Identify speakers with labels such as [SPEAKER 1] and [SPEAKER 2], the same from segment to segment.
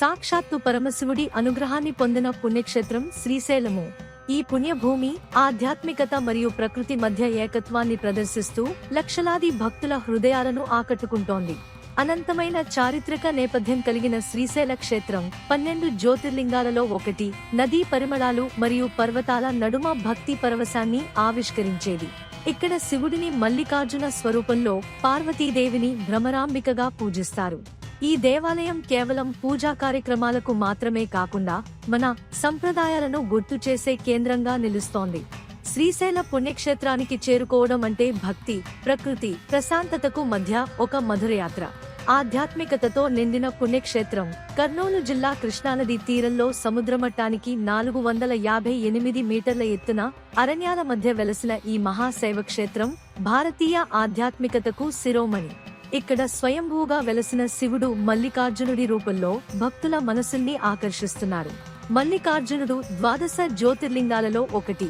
[SPEAKER 1] సాక్షాత్తు పరమశివుడి అనుగ్రహాన్ని పొందిన పుణ్యక్షేత్రం శ్రీశైలము. ఈ పుణ్యభూమి ఆధ్యాత్మికత మరియు ప్రకృతి మధ్య ఏకత్వాన్ని ప్రదర్శిస్తూ లక్షలాది భక్తుల హృదయాలను ఆకట్టుకుంటోంది. అనంతమైన చారిత్రక నేపథ్యం కలిగిన శ్రీశైల క్షేత్రం పన్నెండు జ్యోతిర్లింగాలలో ఒకటి. నదీ పరిమళాలు మరియు పర్వతాల నడుమ భక్తి పరవశాన్ని ఆవిష్కరించేది. ఇక్కడ శివుడిని మల్లికార్జున స్వరూపంలో పార్వతీదేవిని భ్రమరాంబికగా పూజిస్తారు. ఈ దేవాలయం కేవలం పూజా కార్యక్రమాలకు మాత్రమే కాకుండా మన సంప్రదాయాలను గుర్తు చేసే కేంద్రంగా నిలుస్తోంది. శ్రీశైల పుణ్యక్షేత్రానికి చేరుకోవడం అంటే భక్తి ప్రకృతి ప్రశాంతతకు మధ్య ఒక మధురయాత్ర ఆధ్యాత్మికతతో నిండిన పుణ్యక్షేత్రం కర్నూలు జిల్లా కృష్ణానది తీరంలో సముద్రమట్టానికి నాలుగు వందల యాభై ఎనిమిది మీటర్ల ఎత్తున అరణ్యాల మధ్య వెలసిన ఈ మహాశైవ క్షేత్రం భారతీయ ఆధ్యాత్మికతకు శిరోమణి. ఇక్కడ స్వయంభూగా వెలసిన శివుడు మల్లికార్జునుడి రూపంలో భక్తుల మనసుల్ని ఆకర్షిస్తున్నారు. మల్లికార్జునుడు ద్వాదశ జ్యోతిర్లింగాలలో ఒకటి.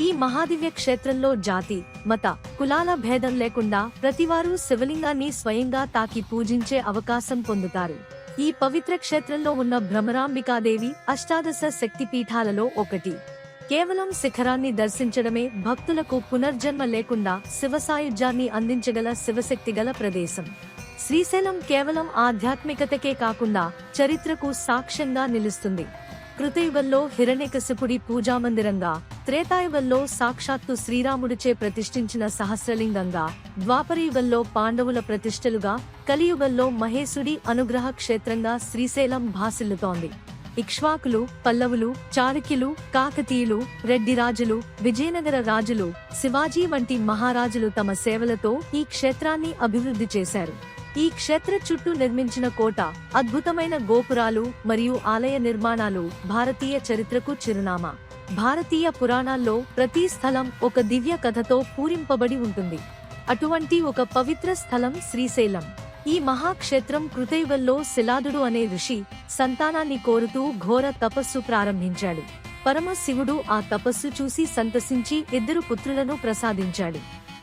[SPEAKER 1] ఈ మహాదివ్య క్షేత్రంలో జాతి మత కులాల భేదం లేకుండా ప్రతివారు శివలింగాన్ని స్వయంగా తాకి పూజించే అవకాశం పొందుతారు. ఈ పవిత్ర క్షేత్రంలో ఉన్న భ్రమరాంబికాదేవి అష్టాదశ శక్తిపీఠాలలో ఒకటి. కేవలం శిఖరాన్ని దర్శించడమే భక్తులకు పునర్జన్మ లేకుండా శివసాయుధ్యాన్ని అందించగల శివశక్తి గల ప్రదేశం. శ్రీశైలం కేవలం ఆధ్యాత్మికతకే కాకుండా చరిత్రకు సాక్ష్యంగా నిలుస్తుంది. కృతయుగంలో హిరణ్యకశిపుడి పూజామందిరంగా త్రేతాయుగంలో సాక్షాత్తు శ్రీరాముడిచే ప్రతిష్ఠించిన సహస్రలింగంగా ద్వాపరయుగంలో పాండవుల ప్రతిష్టలుగా కలియుగంలో మహేశుడి అనుగ్రహ క్షేత్రంగా శ్రీశైలం భాసిల్లుతోంది. ఇక్ష్వాకులు పల్లవులు చాళుక్యులు కాకతీయులు రెడ్డి రాజులు విజయనగర రాజులు శివాజీ వంటి మహారాజులు తమ సేవలతో ఈ క్షేత్రాన్ని అభివృద్ధి చేశారు. ఈ క్షేత్ర చుట్టూ నిర్మించిన కోట అద్భుతమైన గోపురాలు మరియు ఆలయ నిర్మాణాలు భారతీయ చరిత్రకు చిరునామా. భారతీయ పురాణాల్లో ప్రతి స్థలం ఒక దివ్య కథతో పూరింపబడి ఉంటుంది. అటువంటి ఒక పవిత్ర స్థలం శ్రీశైలం. ఈ మహాక్షేత్రం కృతైవల్లో శిలాదుడు అనే ఋషి సంతానాన్ని కోరుతూ ఘోర తపస్సు ప్రారంభించాడు. పరమశివుడు ఆ తపస్సు చూసి సంతసించి ఇద్దరు పుత్రులను ప్రసాదించాడు.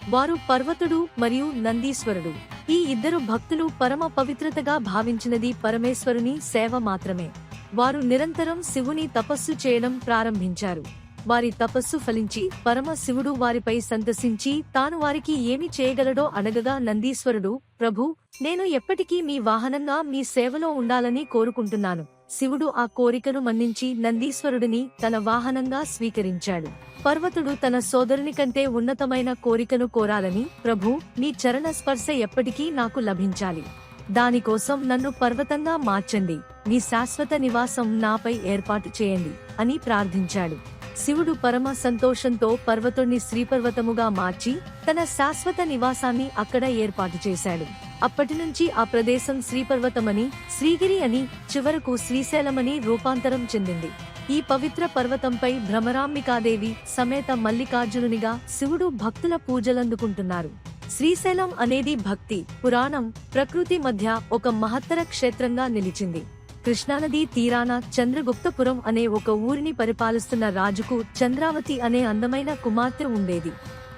[SPEAKER 1] వారు పర్వతుడు మరియు నందీశ్వరుడు. ఈ ఇద్దరు భక్తులు పరమ పవిత్రతగా భావించినది పరమేశ్వరుని సేవ మాత్రమే. వారు నిరంతరం శివుని తపస్సు చేయడం ప్రారంభించారు. వారి తపస్సు ఫలించి పరమ శివుడు వారిపై సంతసించి తాను వారికి ఏమి చేయగలడో అడగగా నందీశ్వరుడు ప్రభు నేను ఎప్పటికీ మీ వాహనంగా మీ సేవలో ఉండాలని కోరుకుంటున్నాను. శివుడు ఆ కోరికను మన్నించి నందీశ్వరుడిని తన వాహనంగా స్వీకరించాడు. పర్వతుడు తన సోదరుని కంటే ఉన్నతమైన కోరికను కోరాలని ప్రభు మీ చరణ స్పర్శ ఎప్పటికీ నాకు లభించాలి. దానికోసం నన్ను పర్వతంగా మార్చండి. మీ శాశ్వత నివాసం నాపై ఏర్పాటు చేయండి అని ప్రార్థించాడు. శివుడు పరమ సంతోషంతో పర్వతుణ్ణి శ్రీపర్వతముగా మార్చి తన శాశ్వత నివాసాన్ని అక్కడ ఏర్పాటు చేశాడు. అప్పటి నుంచి ఆ ప్రదేశం శ్రీపర్వతమని శ్రీగిరి అని చివరకు శ్రీశైలమని రూపాంతరం చెందింది. ఈ పవిత్ర పర్వతంపై భ్రమరాంబికాదేవి సమేత మల్లికార్జునునిగా శివుడు భక్తుల పూజలందుకుంటున్నారు. శ్రీశైలం అనేది భక్తి పురాణం ప్రకృతి మధ్య ఒక మహత్తర క్షేత్రంగా నిలిచింది. కృష్ణానది తీరాన చంద్రగుప్తపురం అనే ఒక ఊరిని పరిపాలిస్తున్న రాజుకు చంద్రావతి అనే అందమైన కుమార్తె ఉండేది.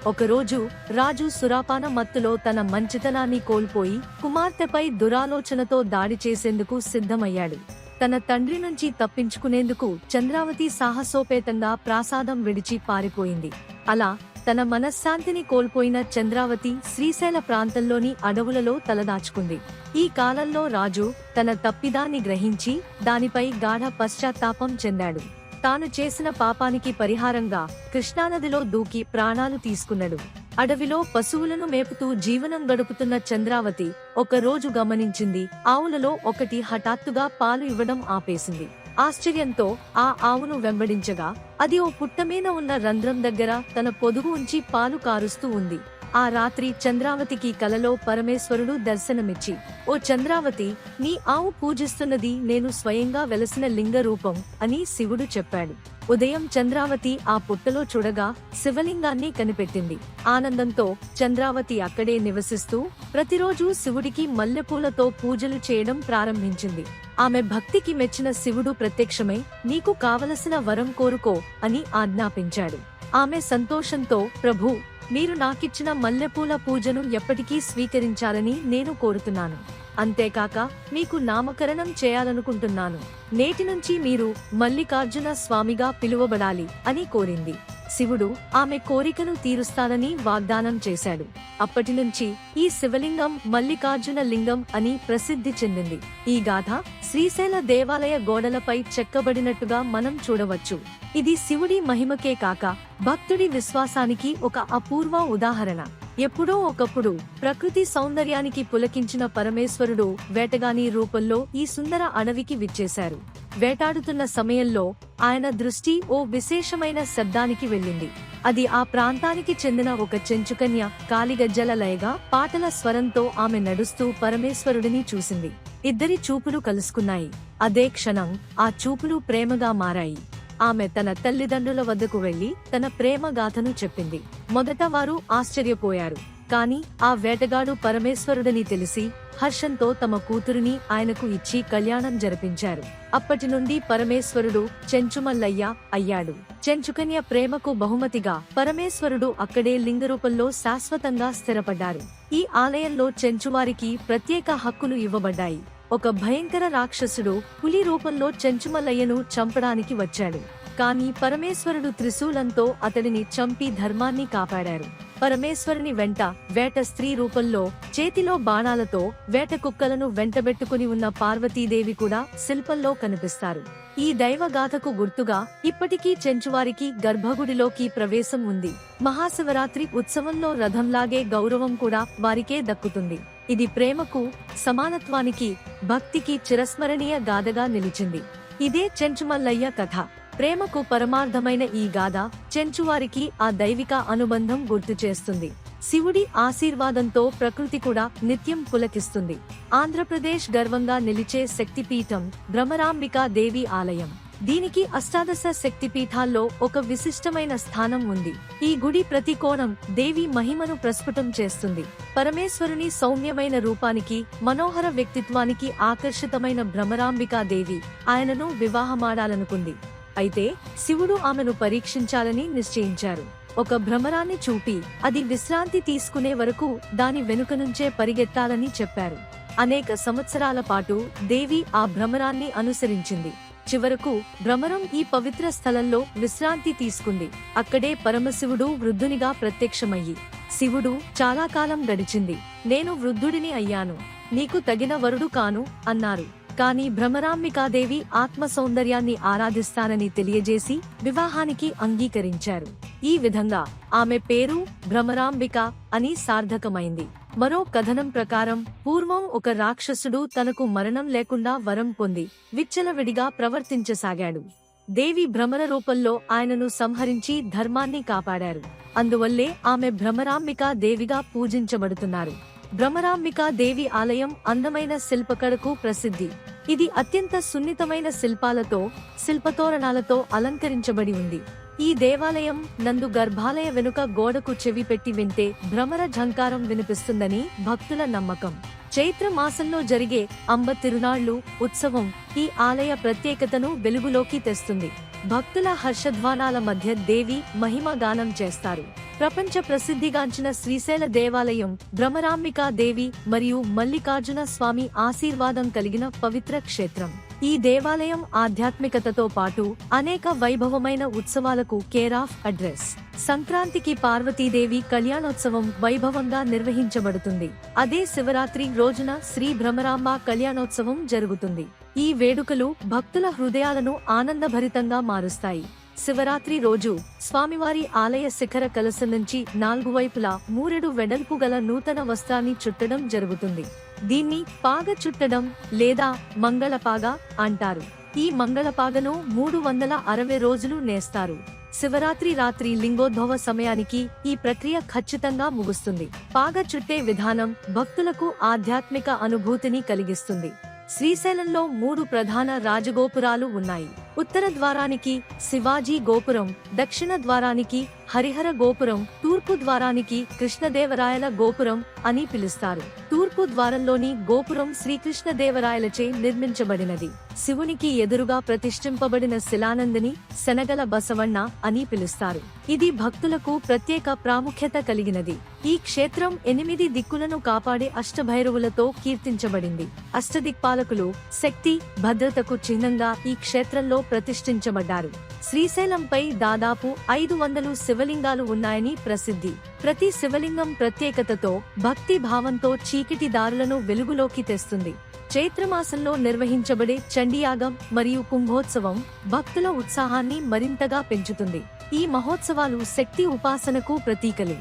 [SPEAKER 1] ఒకరోజు రాజు సురాపాన మత్తులో తన మంచితనాన్ని కోల్పోయి కుమార్తెపై దురాలోచనతో దాడి చేసేందుకు సిద్ధమయ్యాడు. తన తండ్రి నుంచి తప్పించుకునేందుకు చంద్రావతి సాహసోపేతంగా ప్రాసాదం విడిచి పారిపోయింది. అలా తన మనశ్శాంతిని కోల్పోయిన చంద్రావతి శ్రీశైల ప్రాంతంలోని అడవులలో తలదాచుకుంది. ఈ కాలంలో రాజు తన తప్పిదాన్ని గ్రహించి దానిపై గాఢ పశ్చాత్తాపం చెందాడు. తాను చేసిన పాపానికి పరిహారంగా కృష్ణానదిలో దూకి ప్రాణాలు తీసుకున్నాడు. అడవిలో పశువులను మేపుతూ జీవనం గడుపుతున్న చంద్రావతి ఒక రోజు గమనించింది. ఆవులలో ఒకటి హఠాత్తుగా పాలు ఇవ్వడం ఆపేసింది. ఆశ్చర్యంతో ఆ ఆవును వెంబడించగా అది ఓ పుట్ట మీద ఉన్న రంధ్రం దగ్గర తన పొదుగు ఉంచి పాలు కారుస్తూ ఉంది. ఆ రాత్రి చంద్రావతికి కలలో పరమేశ్వరుడు దర్శనమిచ్చి ఓ చంద్రావతి నీ ఆవు పూజిస్తున్నది నేను స్వయంగా వెలసిన లింగ రూపం అని శివుడు చెప్పాడు. ఉదయం చంద్రావతి ఆ పుట్టలో చూడగా శివలింగాన్ని కనిపెట్టింది. ఆనందంతో చంద్రావతి అక్కడే నివసిస్తూ ప్రతిరోజు శివుడికి మల్లెపూలతో పూజలు చేయడం ప్రారంభించింది. ఆమె భక్తికి మెచ్చిన శివుడు ప్రత్యక్షమై నీకు కావలసిన వరం కోరుకో అని ఆజ్ఞాపించాడు. ఆమె సంతోషంతో ప్రభు మీరు నాకిచ్చిన మల్లెపూల పూజను ఎప్పటికీ స్వీకరించాలని నేను కోరుతున్నాను. అంతేకాక మీకు నామకరణం చేయాలనుకుంటున్నాను. నేటి నుంచి మీరు మల్లికార్జున స్వామిగా పిలువబడాలి అని కోరింది. శివుడు ఆమె కోరికను తీరుస్తానని వాగ్దానం చేశాడు. అప్పటి నుంచి ఈ శివలింగం మల్లికార్జున లింగం అని ప్రసిద్ధి చెందింది. ఈ గాథ శ్రీశైల దేవాలయ గోడలపై చెక్కబడినట్టుగా మనం చూడవచ్చు. ఇది శివుడి మహిమకే కాక భక్తుడి విశ్వాసానికి ఒక అపూర్వ ఉదాహరణ. ఎప్పుడో ఒకప్పుడు ప్రకృతి సౌందర్యానికి పులకించిన పరమేశ్వరుడు వేటగాని రూపంలో ఈ సుందర అడవికి విచ్చేశారు. వేటాడుతున్న సమయంలో ఆయన దృష్టి ఓ విశేషమైన శబ్దానికి వెళ్ళింది. అది ఆ ప్రాంతానికి చెందిన ఒక చెంచుకన్య కాలిగజ్జల లయగా పాటల స్వరంతో ఆమె నడుస్తూ పరమేశ్వరుడిని చూసింది. ఇద్దరి చూపులు కలుసుకున్నాయి. అదే క్షణం ఆ చూపులు ప్రేమగా మారాయి. ఆమె తన తల్లిదండ్రుల వద్దకు వెళ్ళి తన ప్రేమ గాథను చెప్పింది. మొదట వారు ఆశ్చర్యపోయారు. కాని ఆ వేటగాడు పరమేశ్వరుడని తెలిసి హర్షంతో తమ కూతురిని ఆయనకు ఇచ్చి కళ్యాణం జరిపించారు. అప్పటి నుండి పరమేశ్వరుడు చెంచుమల్లయ్య అయ్యాడు. చెంచుకన్య ప్రేమకు బహుమతిగా పరమేశ్వరుడు అక్కడే లింగ రూపంలో శాశ్వతంగా స్థిరపడ్డారు. ఈ ఆలయంలో చెంచువారికి ప్రత్యేక హక్కులు ఇవ్వబడ్డాయి. ఒక భయంకర రాక్షసుడు పులి రూపంలో చెంచుమలయ్యను చంపడానికి వచ్చాడు. కాని పరమేశ్వరుడు త్రిశూలంతో అతడిని చంపి ధర్మాన్ని కాపాడారు. పరమేశ్వరుని వెంట వేట స్త్రీ రూపంలో చేతిలో బాణాలతో వేట కుక్కలను వెంటబెట్టుకుని ఉన్న పార్వతీదేవి కూడా శిల్పంలో కనిపిస్తారు. ఈ దైవగాథకు గుర్తుగా ఇప్పటికీ చెంచువారికి గర్భగుడిలోకి ప్రవేశం ఉంది. మహాశివరాత్రి ఉత్సవంలో రథంలాగే గౌరవం కూడా వారికే దక్కుతుంది. ఇది ప్రేమకు సమానత్వానికి భక్తికి చిరస్మరణీయ గాథగా నిలిచింది. ఇదే చెంచుమల్లయ్య కథ. ప్రేమకు పరమార్థమైన ఈ గాథ చెంచువారికి ఆ దైవిక అనుబంధం గుర్తు చేస్తుంది. శివుడి ఆశీర్వాదంతో ప్రకృతి కూడా నిత్యం పులకిస్తుంది. ఆంధ్రప్రదేశ్ గర్వంగా నిలిచే శక్తిపీఠం భ్రమరాంబికా దేవి ఆలయం. దీనికి అష్టాదశ శక్తిపీఠాల్లో ఒక విశిష్టమైన స్థానం ఉంది. ఈ గుడి ప్రతి కోణం దేవి మహిమను ప్రస్ఫుటం చేస్తుంది. పరమేశ్వరుని సౌమ్యమైన రూపానికి మనోహర వ్యక్తిత్వానికి ఆకర్షితమైన భ్రమరాంబికా దేవి ఆయనను వివాహమాడాలనుకుంది. అయితే శివుడు ఆమెను పరీక్షించాలని నిశ్చయించారు. ఒక భ్రమరాన్ని చూపి అది విశ్రాంతి తీసుకునే వరకు దాని వెనుక నుంచే పరిగెత్తాలని చెప్పారు. అనేక సంవత్సరాల పాటు దేవి ఆ భ్రమరాన్ని అనుసరించింది. చివరకు భ్రమరం ఈ పవిత్ర స్థలంలో విశ్రాంతి తీసుకుంది. అక్కడే పరమశివుడు వృద్ధునిగా ప్రత్యక్షమయ్యి శివుడు చాలా కాలం గడిచింది. నేను వృద్ధుడిని అయ్యాను. నీకు తగిన వరుడు కాను అన్నారు. కాని భ్రమరాంబికాదేవి ఆత్మ సౌందర్యాన్ని ఆరాధిస్తానని తెలియజేసి వివాహానికి అంగీకరించారు. ఈ విధంగా ఆమె పేరు భ్రమరాంబిక అని సార్థకమైంది. మరో కథనం ప్రకారం పూర్వం ఒక రాక్షసుడు తనకు మరణం లేకుండా వరం పొంది విచ్చలవిడిగా ప్రవర్తించసాగాడు. దేవి భ్రమర రూపంలో ఆయనను సంహరించి ధర్మాన్ని కాపాడారు. అందువల్లే ఆమె భ్రమరాంబిక దేవిగా పూజించబడుతున్నారు. భ్రమరాంబికా దేవి ఆలయం అందమైన శిల్పకళకు ప్రసిద్ధి. ఇది అత్యంత సున్నితమైన శిల్పాలతో శిల్పతోరణాలతో అలంకరించబడి ఉంది. ఈ దేవాలయం నందు గర్భాలయ వెనుక గోడకు చెవి పెట్టి వింటే భ్రమర ఝంకారం వినిపిస్తుందని భక్తుల నమ్మకం. చైత్ర మాసంలో జరిగే అంబ తిరునాళ్ళు ఉత్సవం ఈ ఆలయ ప్రత్యేకతను వెలుగులోకి తెస్తుంది. భక్తుల హర్షధ్వానాల మధ్య దేవి మహిమ గానం చేస్తారు. ప్రపంచ ప్రసిద్ధిగాంచిన శ్రీశైల దేవాలయం భ్రమరాంబికా దేవి మరియు మల్లికార్జున స్వామి ఆశీర్వాదం కలిగిన పవిత్ర క్షేత్రం. ఈ దేవాలయం ఆధ్యాత్మికతతో పాటు అనేక వైభవమైన ఉత్సవాలకు కేర్ ఆఫ్ అడ్రస్ సంక్రాంతికి పార్వతీదేవి కళ్యాణోత్సవం వైభవంగా నిర్వహించబడుతుంది. అదే శివరాత్రి రోజున శ్రీ భ్రమరాంబ కళ్యాణోత్సవం జరుగుతుంది. ఈ వేడుకలు భక్తుల హృదయాలను ఆనందభరితంగా మారుస్తాయి. శివరాత్రి రోజు స్వామివారి ఆలయ శిఖర కలస నుంచి నాలుగు వైపులా మూరెడు వెడల్పు గల నూతన వస్త్రాన్ని చుట్టడం జరుగుతుంది. దీన్ని పాగ చుట్టడం లేదా మంగళపాగ అంటారు. ఈ మంగళపాగను మూడు వందల అరవై రోజులు నేస్తారు. శివరాత్రి రాత్రి లింగోద్భవ సమయానికి ఈ ప్రక్రియ ఖచ్చితంగా ముగుస్తుంది. పాగ చుట్టే విధానం భక్తులకు ఆధ్యాత్మిక అనుభూతిని కలిగిస్తుంది. శ్రీశైలంలో మూడు ప్రధాన రాజగోపురాలు ఉన్నాయి. ఉత్తర ద్వారానికి శివాజీ గోపురం దక్షిణ ద్వారానికి హరిహర గోపురం తూర్పు ద్వారానికి కృష్ణదేవరాయల గోపురం అని పిలుస్తారు. తూర్పు ద్వారంలోని గోపురం శ్రీకృష్ణదేవరాయలచే నిర్మించబడినది. శివునికి ఎదురుగా ప్రతిష్ఠింపబడిన శిలానందిని శనగల బసవన్న అని పిలుస్తారు. ఇది భక్తులకు ప్రత్యేక ప్రాముఖ్యత కలిగినది. ఈ క్షేత్రం ఎనిమిది దిక్కులను కాపాడే అష్టభైరవులతో కీర్తించబడింది. అష్టదిక్పాలకులు శక్తి భద్రతకు చిహ్నంగా ఈ క్షేత్రంలో ప్రతిష్ఠించబడ్డారు. శ్రీశైలంపై దాదాపు ఐదు వందలు శివలింగాలు ఉన్నాయని ప్రసిద్ధి. ప్రతి శివలింగం ప్రత్యేకతతో భక్తి భావంతో చీకటి దారులను వెలుగులోకి తెస్తుంది. చైత్రమాసంలో నిర్వహించబడే చండీయాగం మరియు కుంభోత్సవం భక్తుల ఉత్సాహాన్ని మరింతగా పెంచుతుంది. ఈ మహోత్సవాలు శక్తి ఉపాసనకు ప్రతీకలు.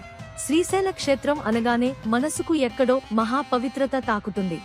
[SPEAKER 1] శ్రీశైల క్షేత్రం అనగానే మనసుకు ఎక్కడో మహాపవిత్రత తాకుతుంది.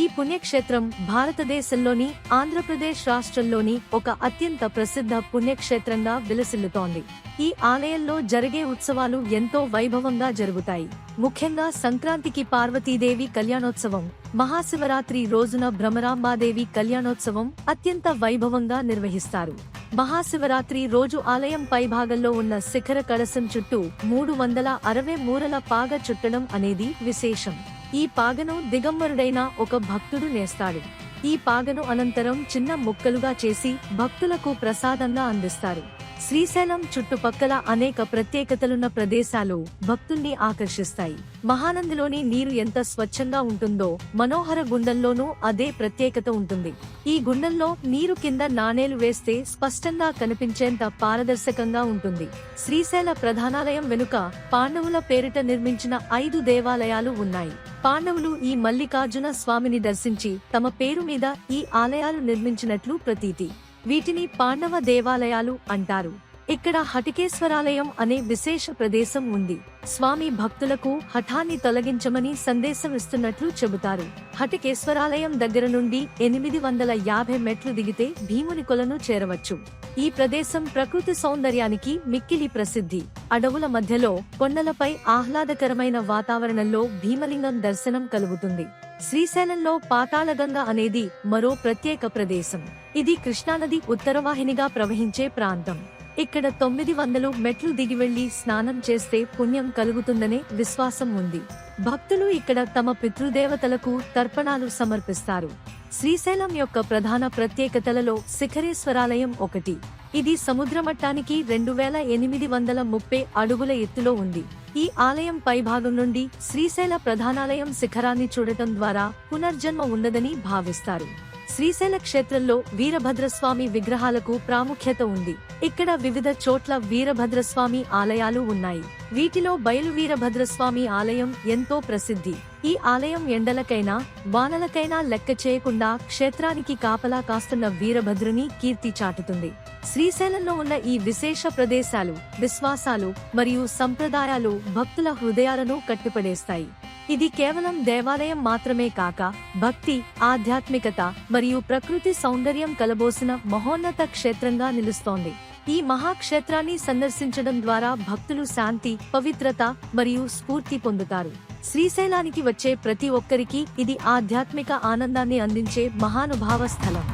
[SPEAKER 1] ఈ పుణ్యక్షేత్రం భారతదేశంలోని ఆంధ్రప్రదేశ్ రాష్ట్రంలోని ఒక అత్యంత ప్రసిద్ధ పుణ్యక్షేత్రంగా విలసిల్లుతోంది. ఈ ఆలయంలో జరిగే ఉత్సవాలు ఎంతో వైభవంగా జరుగుతాయి. ముఖ్యంగా సంక్రాంతికి పార్వతీదేవి కళ్యాణోత్సవం మహాశివరాత్రి రోజున భ్రమరాంబాదేవి కళ్యాణోత్సవం అత్యంత వైభవంగా నిర్వహిస్తారు. మహాశివరాత్రి రోజు ఆలయం పైభాగంలో ఉన్న శిఖర కలసం చుట్టూ మూడు వందల అరవై మూరల పాగ చుట్టడం అనేది విశేషం. ఈ పాగను దిగంబరుడైన ఒక భక్తుడు నేస్తాడు. ఈ పాగను అనంతరం చిన్న ముక్కలుగా చేసి భక్తులకు ప్రసాదంగా అందిస్తారు. శ్రీశైలం చుట్టుపక్కల అనేక ప్రత్యేకతలున్న ప్రదేశాలు భక్తుల్ని ఆకర్షిస్తాయి. మహానందిలోని నీరు ఎంత స్వచ్ఛంగా ఉంటుందో మనోహర గుండంలోనూ అదే ప్రత్యేకత ఉంటుంది. ఈ గుండంలో నీరు కింద నాణేలు వేస్తే స్పష్టంగా కనిపించేంత పారదర్శకంగా ఉంటుంది. శ్రీశైల ప్రధానాలయం వెనుక పాండవుల పేరిట నిర్మించిన ఐదు దేవాలయాలు ఉన్నాయి. పాండవులు ఈ మల్లికార్జున స్వామిని దర్శించి తమ పేరు మీద ఈ ఆలయాలు నిర్మించినట్లు ప్రతీతి. వీటిని పాండవ దేవాలయాలు అంటారు. ఇక్కడ హటికేశ్వరాలయం అనే విశేష ప్రదేశం ఉంది. స్వామి భక్తులకు హఠాన్ని తొలగించమని సందేశం ఇస్తున్నట్లు చెబుతారు. హటికేశ్వరాలయం దగ్గర నుండి ఎనిమిది వందల యాభై మెట్లు దిగితే భీముని కొలను చేరవచ్చు. ఈ ప్రదేశం ప్రకృతి సౌందర్యానికి మిక్కిలి ప్రసిద్ధి. అడవుల మధ్యలో కొండలపై ఆహ్లాదకరమైన వాతావరణంలో భీమలింగం దర్శనం కలుగుతుంది. శ్రీశైలంలో పాతాళగంగ అనేది మరో ప్రత్యేక ప్రదేశం. ఇది కృష్ణానది ఉత్తరవాహినిగా ప్రవహించే ప్రాంతం. ఇక్కడ తొమ్మిది వందలు మెట్లు దిగి వెళ్ళి స్నానం చేస్తే పుణ్యం కలుగుతుందనే విశ్వాసం ఉంది. భక్తులు ఇక్కడ తమ పితృదేవతలకు తర్పణాలు సమర్పిస్తారు. శ్రీశైలం యొక్క ప్రధాన ప్రత్యేకతలలో శిఖరేశ్వరాలయం ఒకటి. ఇది సముద్రమట్టానికి రెండు వేల ఎనిమిది వందల ముప్పై అడుగుల ఎత్తులో ఉంది. ఈ ఆలయం పైభాగం నుండి శ్రీశైల ప్రధానాలయం శిఖరాన్ని చూడటం ద్వారా పునర్జన్మ ఉండదని భావిస్తారు. శ్రీశైల క్షేత్రంలో వీరభద్రస్వామి విగ్రహాలకు ప్రాముఖ్యత ఉంది. ఇక్కడ వివిధ చోట్ల వీరభద్రస్వామి ఆలయాలు ఉన్నాయి. వీటిలో బయలు వీరభద్రస్వామి ఆలయం ఎంతో ప్రసిద్ధి. ఈ ఆలయం ఎండలకైనా వానలకైనా లెక్క చేయకుండా క్షేత్రానికి కాపలా కాస్తున్న వీరభద్రుని కీర్తి చాటుతుంది. శ్రీశైలంలో ఉన్న ఈ విశేష ప్రదేశాలు విశ్వాసాలు మరియు సంప్రదాయాలు భక్తుల హృదయాలను కట్టిపడేస్తాయి. ఇది కేవలం దేవాలయం మాత్రమే కాక భక్తి ఆధ్యాత్మికత మరియు ప్రకృతి సౌందర్యం కలబోసిన మహోన్నత క్షేత్రంగా నిలుస్తోంది. ఈ మహాక్షేత్రాన్ని సందర్శించడం ద్వారా భక్తులు శాంతి పవిత్రత మరియు స్ఫూర్తి పొందుతారు. శ్రీశైలానికి వచ్చే ప్రతి ఒక్కరికి ఇది ఆధ్యాత్మిక ఆనందాన్ని అందించే మహానుభావ స్థలం.